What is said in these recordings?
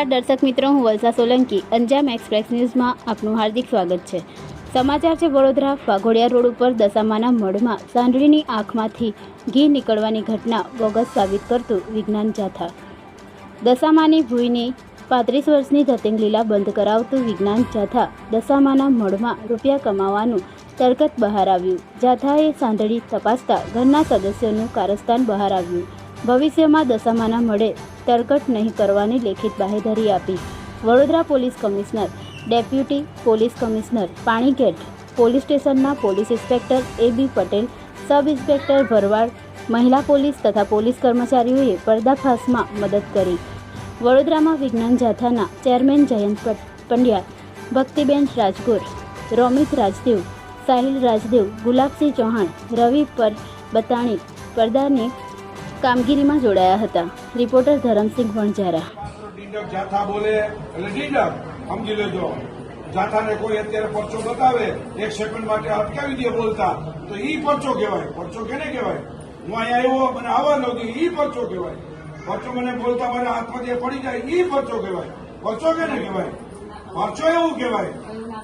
નમસ્કાર દર્શક મિત્રો, હું વલસા સોલંકી. અંજામ એક્સપ્રેસ ન્યૂઝમાં આપનું હાર્દિક સ્વાગત છે. સમાચાર છે વડોદરા. વાઘોડિયા રોડ ઉપર દશામાના મળમાં સાંઢળીની આંખમાંથી ઘી નીકળવાની ઘટના બોગસ સાબિત કરતું વિજ્ઞાન જાથા. દશામાની ભૂઈની પાંત્રીસ વર્ષની ધતિંગ લીલા બંધ કરાવતું વિજ્ઞાન જાથા દશામાના મળમાં રૂપિયા કમાવાનું તરકત બહાર આવ્યું. જાથાએ સાંધળી તપાસતા ઘરના સદસ્યોનું કારસ્તાન બહાર આવ્યું. ભવિષ્યમાં દશામાના મળે તરકટ નહીં કરવાની લેખિત બાહેધરી આપી. Vadodara police commissioner, deputy police commissioner, Panigate, police સ્ટેશનના police inspector A B Patel, sub inspector Bharwad, મહિલા પોલીસ તથા પોલીસ કર્મચારીઓએ પર્દાફાશમાં મદદ કરી. વડોદરામાં વિજ્ઞાન જાથાના ચેરમેન જયંત પંડ્યા, ભક્તિબેન રાજગોર, રોમિત રાજદેવ, સાહિલ રાજદેવ, ગુલાબસિંહ ચૌહાણ, રવિ પર, બતાણી પડદાની કામગીરીમાં જોડાયા હતા. રિપોર્ટર ધરમસિંહ વણઝારા. જાથા બોલે, એટલે સમજી લેજો. જાથાને કોઈ અત્યારે પરચો બતાવે, એક સેકન્ડ માટે અટકાવી દે બોલતા. તો ઈ પરચો કહેવાય. પરચો કેને કહેવાય? હું અહીંયા આવ્યો, મને આવવા નહોતી ઈ પરચો કહેવાય. પરચો મને બોલતા મારા હાથમાંથી પડી જાય, ઈ પરચો કહેવાય. પરચો કેને કહેવાય? પરચો એવું કહેવાય.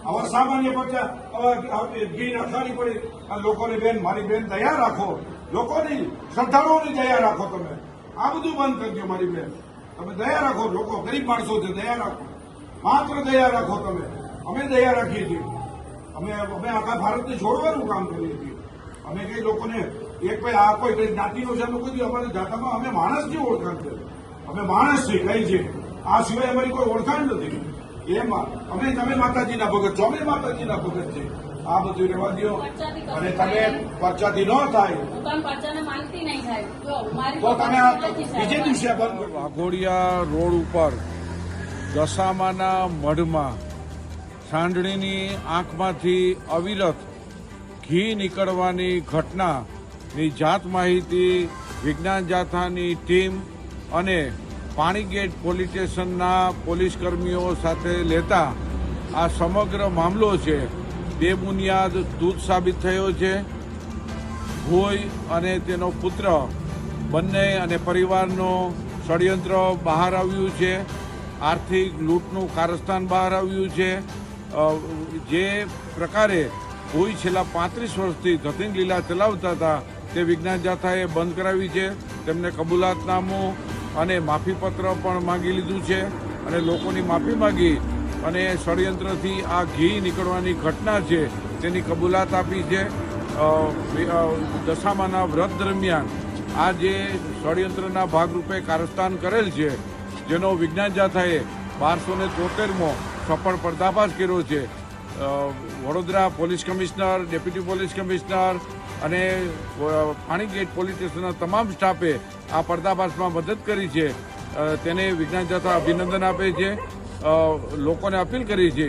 હવે સામાન્ય પરચા હવે ઘી નાખવાની પડી. લોકોની બેન, મારી બેન તૈયાર રાખો. લોકોની શ્રદ્ધાળુઓની દયા રાખો તમે. આ બધું બંધ કરજો મારી બેન. તમે દયા રાખો, લોકો ગરીબ માણસો છે, દયા રાખો. માત્ર દયા રાખો તમે. અમે દયા રાખીએ છીએ. અમે અમે આખા ભારતને છોડવાનું કામ કરીએ છીએ. અમે કઈ લોકોને એક ભાઈ આ કોઈ કઈ જ્ઞાતિનો છે, અમે કોઈ અમારે જાતામાં અમે માણસની ઓળખાણ છે. અમે માણસ છીએ, કઈ છે? આ સિવાય અમારી કોઈ ઓળખાણ નથી. એમાં અમે તમે માતાજીના ભગત છો, અમે માતાજીના ભગત છે આ બધું રહેવા દો અને તમે પરચાથી ન થાય. દુકાન પાચાને માનતી નહીં થાય. જો મારી તો તમે બીજે દિવસે બંધ વાઘોડિયા રોડ ઉપર દશામાના મઢમાં સાંડણીની આંખમાંથી અવિરત ઘી નીકળવાની ઘટનાની જાત માહિતી વિજ્ઞાન જાથાની ટીમ અને પાણીગેટ પોલીસ સ્ટેશનના પોલીસ કર્મીઓ સાથે લેતા આ સમગ્ર મામલો છે. બેબુનિયાદ દૂધ સાબિત થયો છે. ભોઈ અને તેનો પુત્ર, બંને અને પરિવારનો ષડયંત્ર બહાર આવ્યું છે. આર્થિક લૂંટનું કારસ્તાન બહાર આવ્યું છે. જે પ્રકારે ભોઈ છેલ્લા પાંત્રીસ વર્ષથી ધતિંગ લીલા ચલાવતા હતા, તે વિજ્ઞાન જાથાએ બંધ કરાવી છે. તેમને કબૂલાતનામું અને માફીપત્ર પણ માંગી લીધું છે અને લોકોની માફી માંગી અને ષડયંત્રથી આ ઘી નીકળવાની ઘટના છે, તેની કબૂલાત આપી છે. દશામાના વ્રત દરમિયાન આ જે ષડયંત્રના ભાગરૂપે કારસ્તાન કરેલ છે, જેનો વિજ્ઞાન જાથાએ બારસો ને તોતેરમો સફળ પર્દાફાશ કર્યો છે. Vadodara police commissioner, deputy police commissioner અને પાણીગેટ પોલીસ સ્ટેશનના તમામ સ્ટાફે આ પર્દાફાશમાં મદદ કરી છે. તેને વિજ્ઞાન જાથા અભિનંદન આપે છે. લોકોને અપીલ કરી છે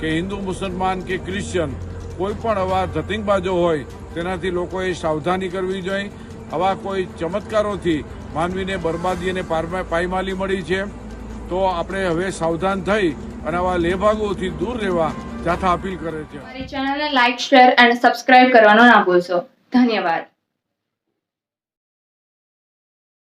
કે હિન્દુ, મુસલમાન કે ક્રિશ્ચન કોઈ પણ આવા ધતિંગબાજો હોય, તેનાથી લોકોએ સાવધાની કરવી જોઈએ. આવા કોઈ ચમત્કારોથી માનવીને બરબાદી અને પાયમાલી મળી છે. તો આપણે હવે સાવધાન થઈ અને આવા લેભાગોથી દૂર રહેવા જાથા અપીલ કરે છે. ચેનલને લાઈક શેર અને સબસ્ક્રાઇબ કરવાનો ના ભૂલશો. ધન્યવાદ.